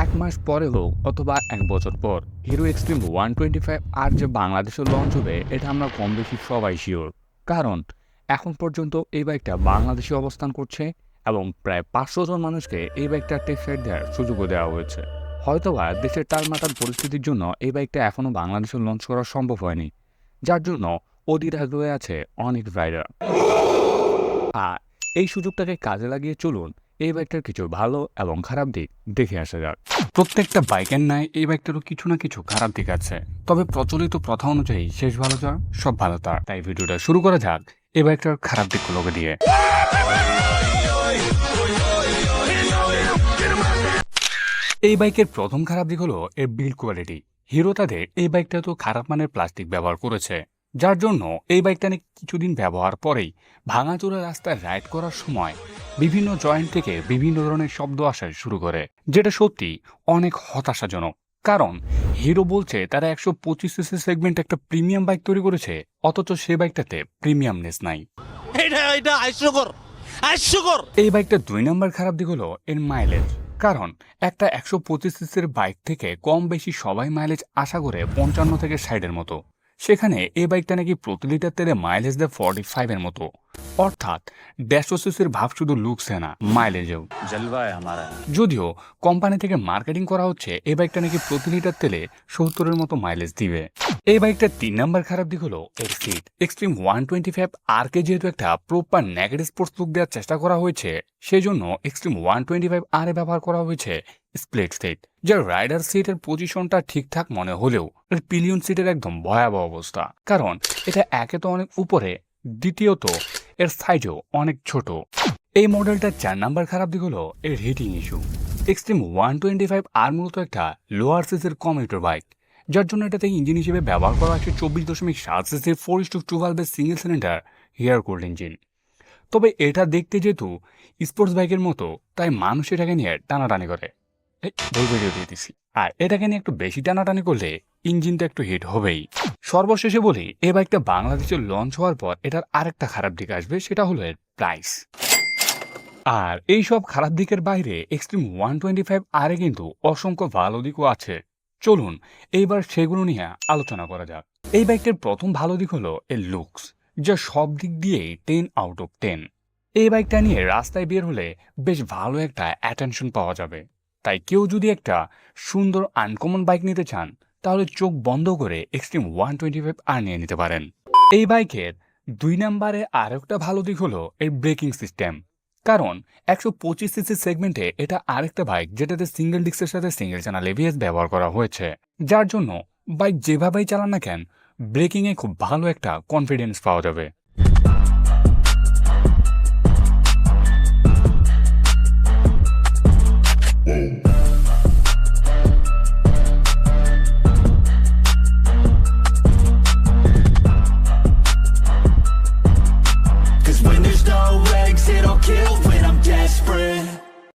এক মাস পরে হোক অথবা এক বছর পর Hero Xtreme one twenty five R যে বাংলাদেশে লঞ্চ হবে, এটা আমরা কম বেশি সবাই শিওর কারণ, এখন পর্যন্ত এই বাইকটা বাংলাদেশে অবস্থান করছে এবং প্রায় পাঁচশো জন মানুষকে এই বাইকটা টেস্ট রাইড দেওয়ার সুযোগও দেওয়া হয়েছে। হয়তোবা দেশের টালমাটাল পরিস্থিতির জন্য এই বাইকটা এখনও বাংলাদেশে লঞ্চ করা সম্ভব হয়নি, যার জন্য অধীর আগ্রহে আছে অনেক রাইডার আর এই সুযোগটাকে কাজে লাগিয়ে চলুন এই বাইকটার কিছু ভালো এবং খারাপ দিক দেখে আসা যাক। প্রত্যেকটা বাইকের ন্যায় এই বাইকটারও কিছু না কিছু খারাপ দিক আছে। তবে প্রচলিত প্রথা অনুযায়ী শেষ ভালো যার, সব ভালো তার। তাই ভিডিওটা শুরু করা যাক এই বাইকটার খারাপ দিকগুলোকে দিয়ে। এই বাইকের প্রথম খারাপ দিক হলো এর বিল্ড কোয়ালিটি হিরো তাদের এই বাইকটা তো খারাপ মানের প্লাস্টিক ব্যবহার করেছে। যার জন্য এই বাইকটা নিয়ে কিছুদিন ব্যবহার পরেই ভাঙাচোরা রাস্তায় রাইড করার সময় বিভিন্ন জয়েন্ট থেকে বিভিন্ন ধরনের শব্দ আসা শুরু করে যেটা সত্যি অনেক হতাশাজনক। কারণ হিরো বলছে তারা একশো পঁচিশ সিসি সেগমেন্ট একটা প্রিমিয়াম বাইক তৈরি করেছে অথচ সে বাইকটাতে প্রিমিয়ামনেস নাই। এটা এটা হাস্যকর হাস্যকর! এই বাইকটার দুই নম্বর খারাপ দিক হলো এর মাইলেজ। কারণ একটা একশো পঁচিশ সিসির বাইক থেকে কম বেশি সবাই মাইলেজ আশা করে পঞ্চান্ন থেকে ষাটের মতো। সেখানে এই বাইকটা নাকি প্রতি লিটার তেলে মাইলেজ দেয় ফর্টি ফাইভের মতো। অর্থাৎ দেড়শো সিসির ভাব শুধু লুকসে না মাইলেজেও যদিও কোম্পানি থেকে মার্কেটিং করা হচ্ছে এই বাইকটা নাকি প্রতি লিটার তেলে সত্তরের মতো মাইলেজ দিবে। এই বাইকটার তিন নাম্বার খারাপ দিক হলো এর seat Xtreme one twenty five R কে যেহেতু একটা প্রপার নেগেটিভ স্পোর্টস লুক দেওয়ার চেষ্টা করা হয়েছে সেই জন্য Xtreme one twenty five R এ ব্যবহার করা হয়েছে স্প্লিট সিট যার রাইডার সিটের পজিশনটা ঠিকঠাক মনে হলেও পিলিয়ন সিটের একদম ভয়াবহ অবস্থা। কারণ, এটা একে তো অনেক উপরে, দ্বিতীয়ত, এর সাইজও অনেক ছোট। এই মডেলটার চার নাম্বার খারাপ দিক হলো, এর heating issue Xtreme one twenty five R মূলত একটা লোয়ার সিসের কমিউটার বাইক যার জন্য এটাতে ইঞ্জিন হিসেবে ব্যবহার করা হচ্ছে চব্বিশ দশমিক সাত সিসির ফোর ইস টু টুয়েলভের single cylinder air cooled engine তবে এটা দেখতে যেহেতু স্পোর্টস বাইকের মতো, তাই মানুষ এটাকে নিয়ে টানাটানি করে। দিছি। আর এটাকে নিয়ে একটু বেশি টানাটানি করলে ইঞ্জিনটা একটু হিট হবেই। সর্বশেষে বলি এই বাইকটা বাংলাদেশে লঞ্চ হওয়ার পর এটার আরেকটা খারাপ দিক আসবে, সেটা হলো এর প্রাইস আর এই সব খারাপ দিকের বাইরে এক্সট্রিম ওয়ান টোয়েন্টি ফাইভ আরে কিন্তু অসংখ্য ভালো দিকও আছে। চলুন, এইবার সেগুলো নিয়ে আলোচনা করা যাক। এই বাইকটার প্রথম ভালো দিক হলো এর লুকস যা সব দিক দিয়েই টেন আউট অফ টেন এই বাইকটা নিয়ে রাস্তায় বের হলে বেশ ভালো একটা অ্যাটেনশন পাওয়া যাবে। তাই কেউ যদি একটা সুন্দর আনকমন বাইক নিতে চান, তাহলে চোখ বন্ধ করে Xtreme one twenty five R নিয়ে নিতে পারেন। এই বাইকের দুই নম্বরে আরেকটা ভালো দিক হলো এর ব্রেকিং সিস্টেম কারণ একশো পঁচিশ সিসি সেগমেন্টে এটা আরেকটা বাইক যেটাতে সিঙ্গেল ডিস্কের সাথে সিঙ্গেল চ্যানেল এভিএস ব্যবহার করা হয়েছে। যার জন্য বাইক যেভাবেই চালান না কেন ব্রেকিংয়ে খুব ভালো একটা কনফিডেন্স পাওয়া যাবে।